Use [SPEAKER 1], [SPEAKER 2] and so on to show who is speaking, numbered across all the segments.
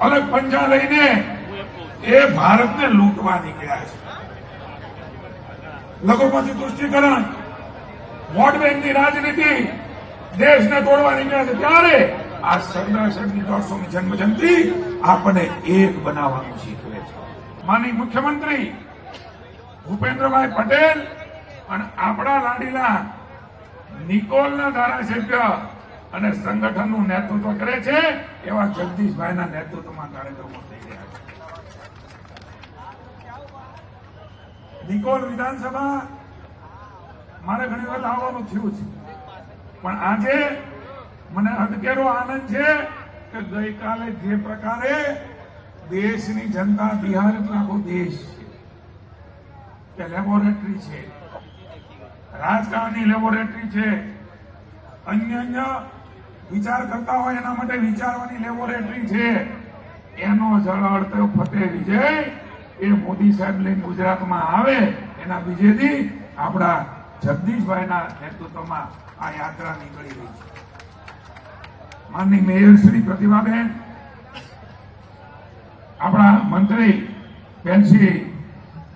[SPEAKER 1] અલગ પંજા લઈને એ ભારતને લૂંટવા નીકળ્યા છે. લઘુમતી તુષ્ટિકરણ વોટ બેંકની રાજનીતિ દેશને તોડવા નીકળ્યા છે. ત્યારે આ સરદાર સાહેબની દોઢસોમી જન્મજયંતિ આપણને એક બનાવવાનું શીખવે છે. માની મુખ્યમંત્રી ભૂપેન્દ્રભાઈ પટેલ અને આપણા લાડીલા નિકોલના ધારાસભ્ય અને સંગઠનનું નેતૃત્વ કરે છે, એવા જગદીશભાઈના નેતૃત્વમાં કાર્યક્રમો થઈ રહ્યા છે. નિકોલ વિધાનસભા, મારે ઘણી વખત આવવાનું થયું છે. પણ આજે મને અટકેરો આનંદ છે કે ગઈકાલે જે પ્રકારે દેશની જનતા બિહાર એટલે આખો દેશ છે. કે લેબોરેટરી છે રાજકારણની લેબોરેટરી છે, અન્ય અન્ય વિચાર કરતા હોય એના માટે વિચારવાની લેબોરેટરી છે. એનો જળ તો ફતેહ વિજય. એ મોદી સાહેબ લઈને ગુજરાતમાં આવે એના બીજેથી આપણા જગદીશભાઈના નેતૃત્વમાં આ યાત્રા નીકળી રહી છે. માનની મેયર શ્રી પ્રતિભાબેન આપણા મંત્રી બેનશ્રી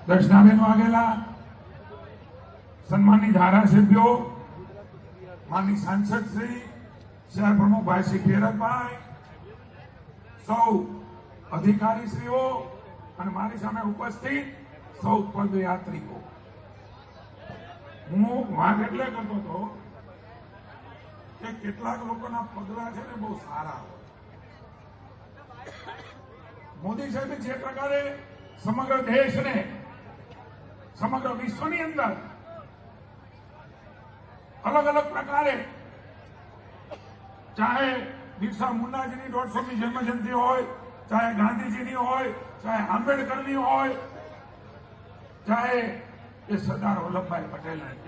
[SPEAKER 1] દર્શનાબેન વાઘેલા, સન્માનની ધારાસભ્યો, માનની સાંસદ શ્રી શહેર પ્રમુખભાઈ શ્રી ફેરતભાઈ સૌ અધિકારીશ્રીઓ અને મારી સામે ઉપસ્થિત સૌ પદયાત્રિકો હું વાત એટલે કરતો હતો કે કેટલાક લોકોના પગલા છે ને બહુ સારા હોય. મોદી સાહેબે જે પ્રકારે સમગ્ર દેશને, સમગ્ર વિશ્વની અંદર અલગ અલગ પ્રકારે ચાહે બિરસા મુન્નાજીની દોઢસોમી જન્મજયંતિ હોય, ચાહે ગાંધીજીની હોય, ચાહે આંબેડકરની હોય, ચાહે એ સરદાર વલ્લભભાઈ પટેલની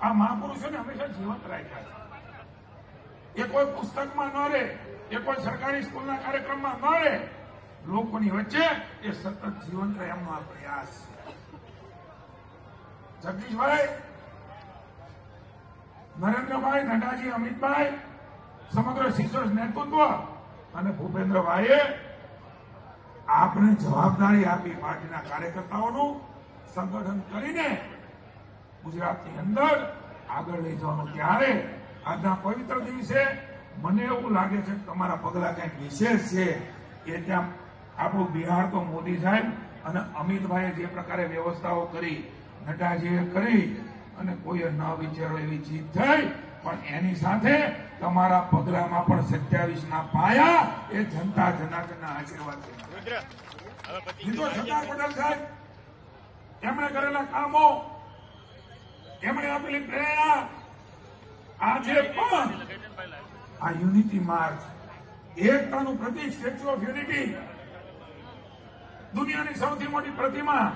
[SPEAKER 1] આ મહાપુરુષોને હંમેશા જીવંત રાખ્યા છે. એ કોઈ પુસ્તકમાં ન રહે, એ કોઈ સરકારી સ્કૂલના કાર્યક્રમમાં ન રહે, લોકોની વચ્ચે એ સતત જીવંત રહે એમનો આ પ્રયાસ છે. જગદીશભાઈ, નરેન્દ્રભાઈ નડ્ડાજી અમિતભાઈ સમગ્ર શિક્ષણ નેતૃત્વ અને ભૂપેન્દ્રભાઈએ આપણે જવાબદારી આપી પાર્ટીના કાર્યકર્તાઓનું સંગઠન કરીને ગુજરાતની અંદર આગળ લઈ જવાનું ત્યારે આજના પવિત્ર દિવસે મને એવું લાગે છે કે તમારા પગલા કંઈક વિશેષ છે કે ત્યાં આપણું બિહાર તો મોદી સાહેબ અને અમિતભાઈએ જે પ્રકારે વ્યવસ્થાઓ કરી નડ્ડાજીએ કરી અને કોઈએ ન વિચારો એવી જીત થઈ પણ એની સાથે તમારા પગલામાં પણ સત્યાવીસ ના પાયા એ જનતા જનાર્દનના આશીર્વાદ છે. સરદાર પટેલ સાહેબ, એમણે કરેલા કામો, એમણે આપેલી પ્રેરણા, આજે પણ આ યુનિટી માર્ચ, એકતાનું પ્રતિક, સ્ટેચ્યુ ઓફ યુનિટી, દુનિયાની સૌથી મોટી પ્રતિમા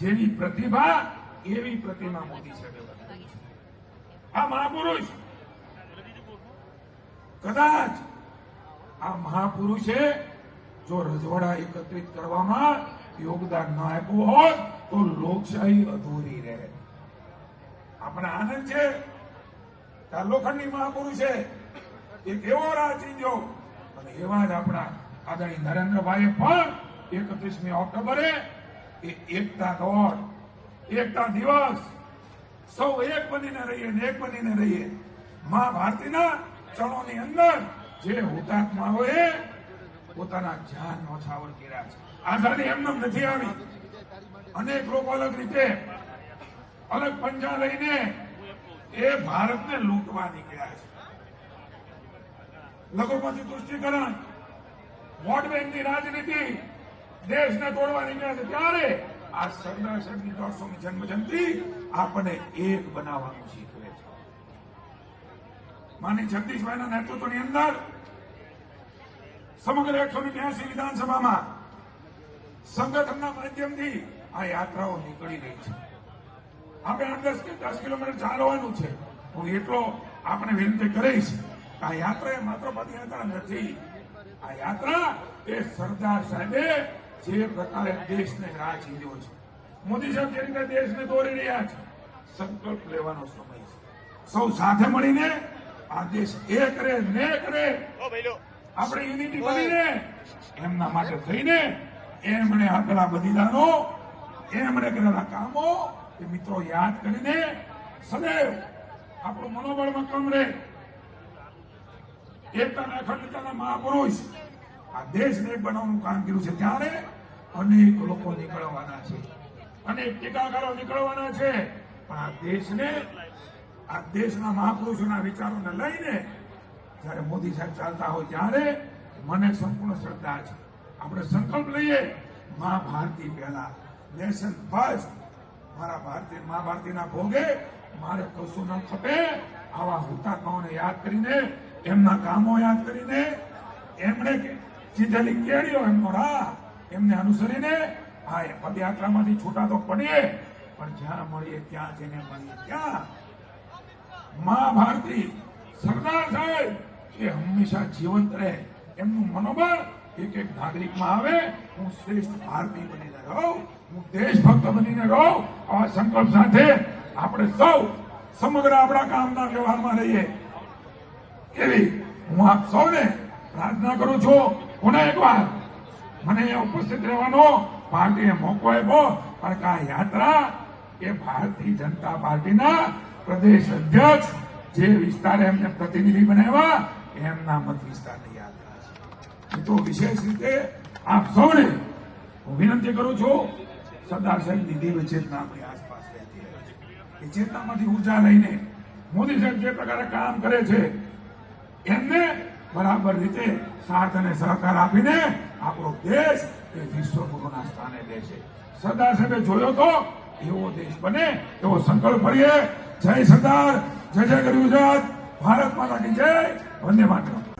[SPEAKER 1] જેવી પ્રતિભા એવી પ્રતિમા મોદી સાહેબે આ મહાપુરુષ. કદાચ આ મહાપુરુષે જો રજવાડા એકત્રિત કરવામાં યોગદાન ન આપ્યું હોત, તો લોકશાહી અધૂરી રહે. આપણે આનંદ છે? આ લોખંડી મહાપુરુષે એક એવો રાહ ચીંધ્યો, અને એવા જ આપણા આદરણીય નરેન્દ્રભાઈએ પણ એકત્રીસમી ઓક્ટોબરે એ એકતા દોડ, એકતા દિવસ સૌ એક બનીને રહીએ ને એક બનીને રહીએ. મા ભારતીના ચણોની અંદર જે હુતાત્માઓએ પોતાના જાન નોછાવર કર્યા છે. આઝાદી એમને નથી આવી. અનેક લોકો અલગ રીતે અલગ પંજા લઈને એ ભારતને લૂંટવા નીકળ્યા છે. લઘુમતી તુષ્ટિકરણ વોટ બેંકની રાજનીતિ દેશને તોડવા નીકળ્યા છે. ત્યારે આ સરદાર દોઢસોમી જન્મજયંતિ આપણે એક બનાવવાનું શીખવે છે. માની જગદીશભાઈના નેતૃત્વની અંદર સમગ્ર એકસો બ્યાસી વિધાનસભામાં સંગઠનના માધ્યમથી આ યાત્રાઓ નીકળી રહી છે. આપણે આઠ દસ દસ કિલોમીટર ચાલવાનું છે. હું એટલો આપણે વિનંતી કરીશ આ યાત્રા એ માત્ર પદયાત્રા નથી. આ યાત્રા એ સરદાર સાહેબે જે પ્રકારે દેશને રાહ ચીંધ્યો છે. મોદી સાહેબ જે રીતે દેશને દોરી રહ્યા છે. સંકલ્પ લેવાનો સમય છે. સૌ સાથે મળીને આ દેશ એક રે ને કરે આપણે યુનિટી બનીને એમના માટે થઈને એમણે આપેલા બલિદાનો એમણે કરેલા કામો એ મિત્રો યાદ કરીને સદૈવ આપણું મનોબળ મક્કમ રહે. એકતાના અખંડતાના મહાપુરુષ આ દેશને એક બનાવવાનું કામ કર્યું છે ત્યારે અનેક લોકો નીકળવાના છે. અનેક ટીકાકારો નીકળવાના છે. પણ આ દેશને, આ દેશના મહાપુરુષોના વિચારોને લઈને જ્યારે મોદી સાહેબ ચાલતા હોય ત્યારે મને સંપૂર્ણ શ્રદ્ધા છે. આપણે સંકલ્પ લઈએ, મા ભારતી પહેલા. Nation first. મારા ભારતીય મા ભારતીના ભોગે મારે કશું ન ખપે આવા હુતાત્માઓને યાદ કરીને, એમના કામો યાદ કરીને, એમણે ચીધેલી કેળીઓ એમનો રાહ એમને અનુસરીને આ પદયાત્રામાંથી છૂટા તો પડીએ, પણ જ્યાં મળીએ ત્યાં જઈને મળીએ ત્યાં. મા ભારતી સરદાર સાહેબ, એ હંમેશા જીવંત રહે. એમનું મનોબળ એક એક નાગરિકમાં આવે. હું શ્રેષ્ઠ ભારતીય બનીને રહું, હું દેશભક્ત બનીને રહું. આવા સંકલ્પ સાથે આપણે સૌ સમગ્ર આપણા કામના વ્યવહારમાં રહીએ. એવી હું આપ સૌને પ્રાર્થના કરું છું. પુનઃ એકવાર મને અહીંયા ઉપસ્થિત રહેવાનો? પાર્ટીએ મોકો આપ્યો. પણ આ યાત્રા એ ભારતીય જનતા પાર્ટીના પ્રદેશ અધ્યક્ષ જે વિસ્તારે એમને પ્રતિનિધિ બનાવ્યા, એમના મત વિસ્તારની યાત્રા છે. તો વિશેષ રીતે આપ સૌને હું વિનંતી કરું છું, સરદાર સાહેબની દિવ્ય ચેતના આપણી આસપાસ રહેતી એ ચેતનામાંથી ઊર્જા લઈને મોદી સાહેબ જે પ્રકારે કામ કરે છે, એમને બરાબર રીતે સાથ અને સહકાર આપીને આપણો દેશ એ વિશ્વગુરુના સ્થાને લેશે સરદાર સાહેબે જોયો તો એવો દેશ બને, એવો સંકલ્પ કરીએ. જય સરદાર, જય જય ગરી ગુજરાત. ભારત માતા કી જય. વંદે માતરમ.